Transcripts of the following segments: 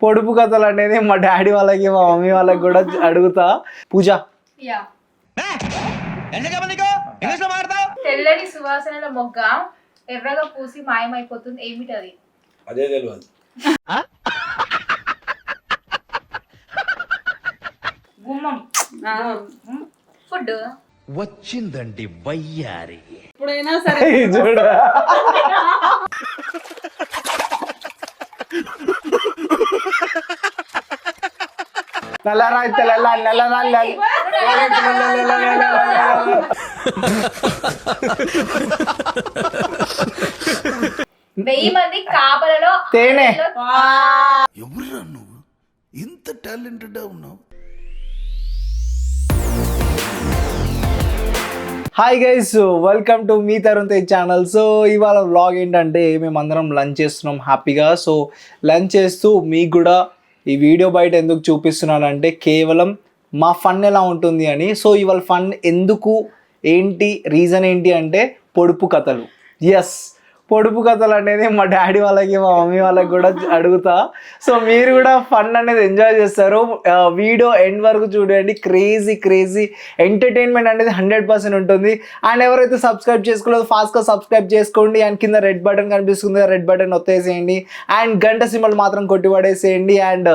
పొడుపు కథలు అనేది మా డాడీ వాళ్ళకి మా మమ్మీ వాళ్ళకి కూడా అడుగుతా. పూజ. యా. తెల్లని సువాసనల మొగ్గ ఎర్రగా పూసి మాయమైపోతుంది. ఏమిటది? అదే తెలియదు గుమ్మం. ఫుడ్. వచ్చిందండి వయ్యారి. ఎప్పుడైనా సరే. చూడ. నల్లరాయి తెల్ల నల్లరాయి వెయ్యి మంది కాపలలో తేనె. ఎవరురా నువ్వు? ఇంత టాలెంటెడ్ ఉన్నావు. హాయ్ గైస్ వెల్కమ్ టు మీ తరుణ్ తేజ్ ఛానల్ సో ఇవాళ వ్లాగ్ ఏంటంటే మేమందరం లంచ్ చేస్తున్నాం హ్యాపీగా సో లంచ్ చేస్తూ మీకు కూడా ఈ వీడియో బయట ఎందుకు చూపిస్తున్నానంటే కేవలం మా ఫన్ ఎలా ఉంటుంది అని. సో ఇవాళ ఫన్ ఎందుకు ఏంటి రీజన్ ఏంటి అంటే పొడుపు కథలు. ఎస్ పొడుపు కథలు అనేది మా డాడీ వాళ్ళకి మా మమ్మీ వాళ్ళకి కూడా అడుగుతా. సో మీరు కూడా ఫన్ అనేది ఎంజాయ్ చేస్తారు. వీడియో ఎండ్ వరకు చూడండి. క్రేజీ క్రేజీ ఎంటర్టైన్మెంట్ అనేది హండ్రెడ్ పర్సెంట్ ఉంటుంది. అండ్ ఎవరైతే సబ్స్క్రైబ్ చేసుకోలేదో ఫాస్ట్గా సబ్స్క్రైబ్ చేసుకోండి. అండ్ కింద రెడ్ బటన్ కనిపిస్తుంది. రెడ్ బటన్ ఒత్తేసేయండి. అండ్ గంట సింబల్ మాత్రం కొట్టి పడేసేయండి అండ్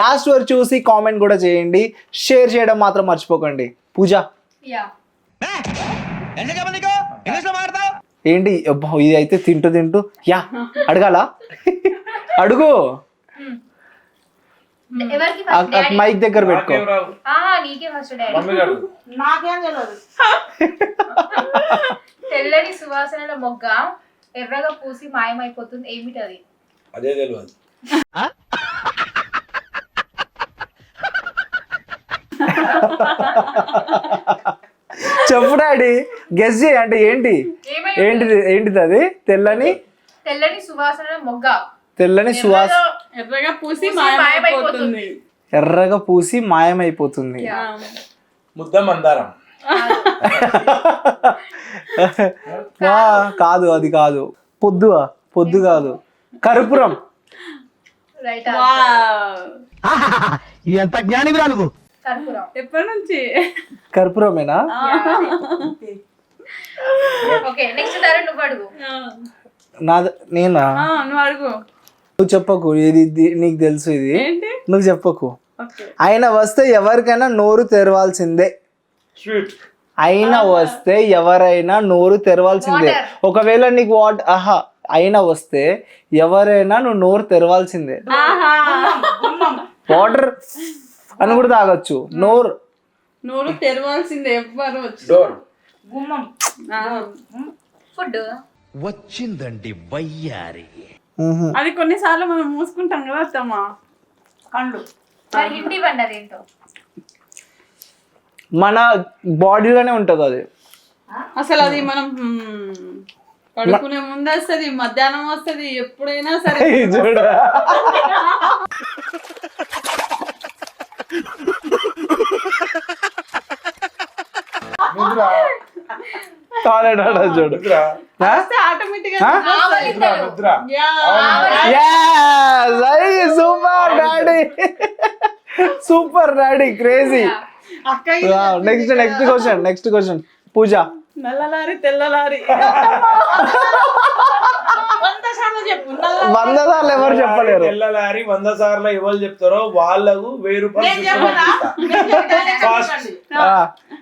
లాస్ట్ వరకు చూసి కామెంట్ కూడా చేయండి. షేర్ చేయడం మాత్రం మర్చిపోకండి. పూజ. యా. ఏంటి? అబ్బా, ఇది అయితే తింటూ తింటూ యా అడగాల? అడుగు. ఎవరికి ఫస్ట్ మైక్ దగ్గర పెట్టుకో. నాకేం రావు. ఆహా నీకే ఫస్ట్ డాడీ. మమ్మీ గారు. నాకేం తెలియదు తెల్లని సువాసనల మొగ్గ ఎర్రగా పూసి మాయమైపోతుంది. ఏమిటది? అదే తెలియదు చెప్పు డాడీ. గెస్ చేయి. అంటే ఏంటి? ఏంటిది? ఏంటిది అది? తెల్లని? తెల్లని సువాసనల మొగ్గ. తెల్లని సువాస ఎర్రగా పూసి మాయమైపోతుంది. ఎర్రగా పూసి మాయమైపోతుంది. ముద్ద మందారం. వా, కాదు అది కాదు. పొద్దు పొద్దు కాదు. కర్పూరం. ఎంత జ్ఞానివిరా నువ్వు కర్పూరం. ఎప్పటి నుంచి? కర్పూరమేనా? ఓకే నెక్స్ట్ తరుణ్ నువ్వు అడుగు. నా నేనా? ఆ, నువ్వు అడుగు. నువ్వు చెప్పకు ఇది ఇది నీకు తెలుసు ఇది. నువ్వు చెప్పకు. ఓకే. ఆయన వస్తే ఎవరికైనా నోరు తెరవాల్సిందే. స్వీట్ అయినా వస్తే ఎవరైనా నోరు తెరవాల్సిందే. ఒకవేళ నీకు వాట్ ఆహా అయినా వస్తే ఎవరైనా నువ్వు నోరు తెరవాల్సిందే. ఆహా. వాటర్ అని కూడా తాగొచ్చు. నోరు. నోరు తెరవాల్సిందే ఎవ్వరు వచ్చి. డోర్. గుమ్మం. ఫుడ్. వచ్చిందండి వయ్యారి. అది కొన్నిసార్లు మనం మూసుకుంటాం కదా అత్తమ్మ. కళ్ళు హిందీ అదేంటో మన బాడీలోనే ఉంటుంది అది. అసలు అది మనం పడుకునే ముందు వస్తుంది మధ్యాహ్నం వస్తుంది ఎప్పుడైనా సరే. చూడ. టాయిలెట్ ఆడ చూడు. Super daddy super daddy crazy అక్క next next question next question Pooja. నల్లలారి తెల్లలారి. వంద సార్లు ఎవరు చెప్పలేరు? తెల్లలారి వంద సార్లు ఎవరు చెప్తారో వాళ్ళకు వెయ్యి రూపాయలు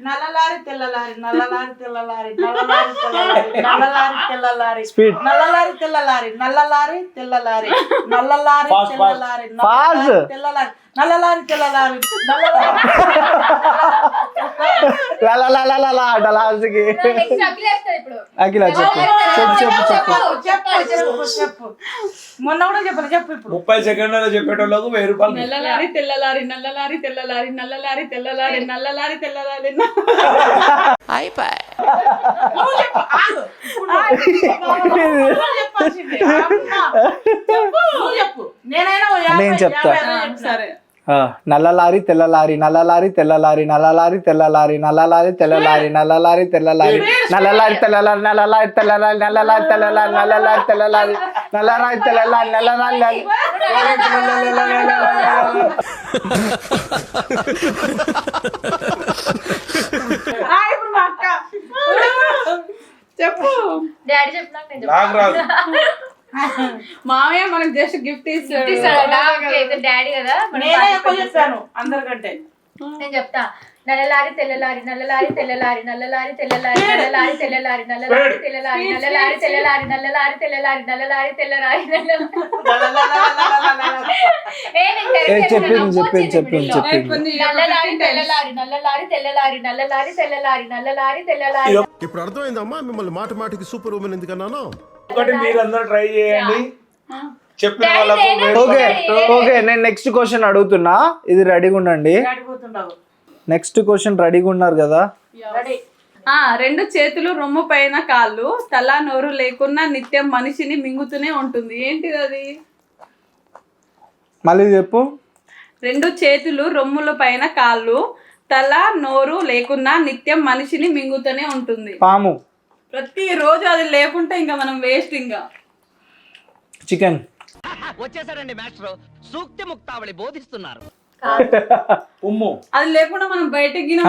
నల్లలారి తెల్లలారి నల్లలారి తెల్లలారి నల్లలారి తెల్లలారి నల్లలారి తెల్లలారి స్పీడ్ నల్లలారి తెల్లలారి నల్లలారి తెల్లలారి నల్లలారి తెల్లలారి ఫాస్ట్ తెల్లలారి నల్లలారి తెల్లలారి నల్లలారి అఖిల చెప్పు చెప్పు చెప్పు చెప్పు చెప్పు చెప్పు మొన్న కూడా చెప్పను చెప్పు ఇప్పుడు ముప్పై సెకండ్లలో చెప్పేటోళ్ళకు వెయ్యి రూపాయలు నల్లలారి తెల్లలారి నల్లలారి తెల్లలారి నల్లలారి తెల్లలారి నల్లలారి తెల్లలారి నువ్వు చెప్పు, ఆగు. ఇప్పుడు నువ్వు చెప్పాల్సిందే. అమ్మా. చెప్పు, నువ్వు చెప్పు నేనైనా ఓ యాభై- నేను చెప్తా. యాభై అరవై చెప్తా. సరే ఆ, నల్లలారి తెల్లలారి నల్లలారి తెల్లలారి నల్లలారి తెల్లలారి నల్లలారి తెల్లలారి నల్లలారి తెల్లలారి నల్లలారి తెల్లలారి నల్లలారి తెల్లలారి నల్లలారి తెల్లలారి నల్లలారి తెల్లలారి నల్లలారి తెల్లలారి నల్లలారి ఆ, ఇప్పుడు మా అక్క. చెప్పు. డాడీ చెప్పినాక నేను నాకు రాదు. మామయ్య మనకు జస్ట్ గిఫ్ట్ ఇస్తాడు. డాడీ కదా నేనే ఎక్కువ చెప్పాను అందరికంటే. నేను చెప్తా. నల్లలారి తెల్లలారి నల్లలారి తెల్లలారి నల్లలారి తెల్లలారి నల్లలారి తెల్లలారి నల్లలారి తెల్లలారి నల్లలారి తెల్లలారి నల్లలారి తెల్లలారి నల్లలారి తెల్లలారి నల్లలారి. చెప్పింది చెప్పాను. చెప్పింది నల్లలారి తెల్లలారి నల్లలారి తెల్లలారి నల్లలారి తెల్లలారి నల్లలారి తెల్లలారి. ఇప్పుడు అర్థమైందమ్మా? మిమ్మల్ని మాటి మాటికి సూపర్ ఉమెన్ ఎందుకన్నాను ఒకటి మీరందరూ ట్రై చేయండి. చెప్పిన వాళ్ళకు ఓకే. ఓకే నేను నెక్స్ట్ క్వశ్చన్ అడుగుతున్నా. ఇది రెడీగా ఉండండి. నెక్స్ట్ క్వశ్చన్ రెడీగా ఉన్నారు కదా? ఆ రెండు చేతులు రొమ్ము పైన కాళ్ళు తల నోరు లేకున్నా నిత్యం మనిషిని మింగుతూనే ఉంటుంది. ఏంటిది అది? మళ్ళీ చెప్పు. రెండు చేతులు రొమ్ముల పైన కాళ్ళు తల నోరు లేకున్నా నిత్యం మనిషిని మింగుతూనే ఉంటుంది. పాము. ప్రతి రోజు అది లేకుంటే ఇంకా మనం వేస్ట్ ఇంకా. Chicken వచ్చేసారండి master. సూక్తి ముక్తావళి బోధిస్తున్నారు. ఉమ్ము. అది లేకుండా మనం బయటికి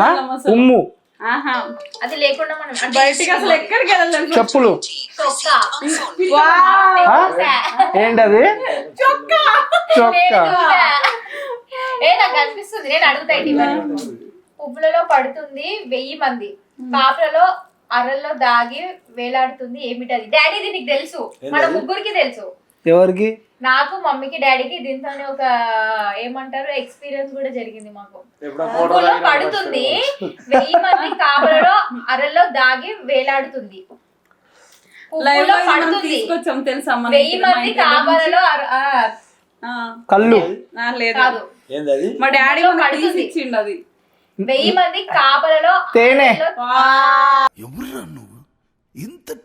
ఉమ్ము. ఆహా. అది లేకుండా మనం బయటికి అసలు ఎక్కడికి వెళ్ళలేము చెప్పులు. చొక్కా. వావ్. ఆ? ఏంటది? చొక్కా. చొక్కా. నేను చూసా. ఏ నాకు అనిపిస్తుంది. నేను అడుగుతా ఇటు మరి. పువ్వులలో పడుతుంది వెయ్యి మంది. పాపలలో అరల్లో దాగి వేలాడుతుంది ఏమిటది? డాడీ నీకు తెలుసు. మన ముగ్గురికి తెలుసు. ఎవరికి? నాకు మమ్మీకి డాడీకి దీంతోనే ఒక ఏమంటారు ఎక్స్పీరియన్స్ కూడా జరిగింది మాకు. పడుతుంది. వెయ్యి మంది కాపలలో అరల్లో దాగి వేలాడుతుంది. పడుతుంది. తెలుసా వెయ్యి మంది కాపలలో కళ్ళు. కాదు. మా డాడీ పడుతుంది. వెయ్యి మంది కాపలలో తేనె.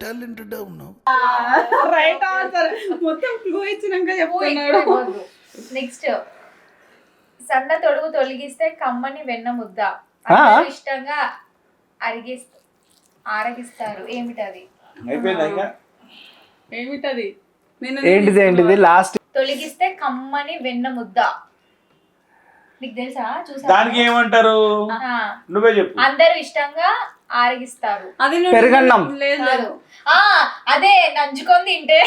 టాలెంటెడ్ ఉన్నావు. రైట్ ఆన్సర్ మొత్తం క్లూ ఇచ్చినాక చెప్తున్నాడు. నెక్స్ట్ సన్న తొడుగు తొలగిస్తే కమ్మని వెన్న ముద్ద. ఇష్టంగా అరిగిస్తూ ఆరగిస్తారు. ఏమిటది? అయిపోయిందా ఇంకా? ఏమిటది? నేను ఏంటిది ఏంటిది? లాస్ట్ తొలగిస్తే కమ్మని వెన్న ముద్ద. నీకు తెలుసా? చూసా దానికి ఏమంటారు? నువ్వే చెప్పు. అందరూ ఇష్టంగా ఆరగిస్తారు. అది నువ్వు- పెరుగన్నం. లేదు ఆ అదే నంచుకొని తింటే.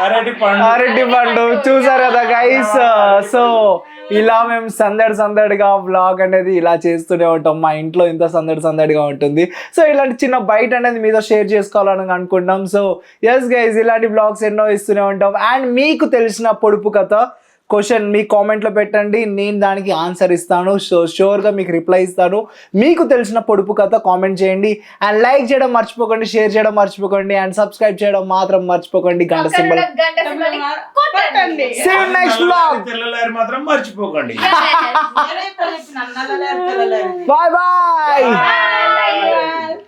అరటి పండు. అరటి పండు. చూసారు కదా గైస్ సో ఇలా మేము సందడి సందడిగా బ్లాగ్ అనేది ఇలా చేస్తూనే ఉంటాం. మా ఇంట్లో ఇంత సందడి సందడిగా ఉంటుంది. సో ఇలాంటి చిన్న బయట అనేది మీతో షేర్ చేసుకోవాలని అనుకుంటున్నాం. సో ఎస్ గైజ్ ఇలాంటి బ్లాగ్స్ ఎన్నో ఇస్తూనే ఉంటాం. అండ్ మీకు తెలిసిన పొడుపు కథ క్వశ్చన్ మీ కామెంట్లో పెట్టండి నేను దానికి ఆన్సర్ ఇస్తాను సో షూర్గా మీకు రిప్లై ఇస్తాను మీకు తెలిసిన పొడుపు కథ కామెంట్ చేయండి అండ్ లైక్ చేయడం మర్చిపోకండి షేర్ చేయడం మర్చిపోకండి అండ్ సబ్స్క్రైబ్ చేయడం మాత్రం మర్చిపోకండి గంట సింబల్. తెల్లలారి మాత్రం మర్చిపోకండి. Bye bye Bye.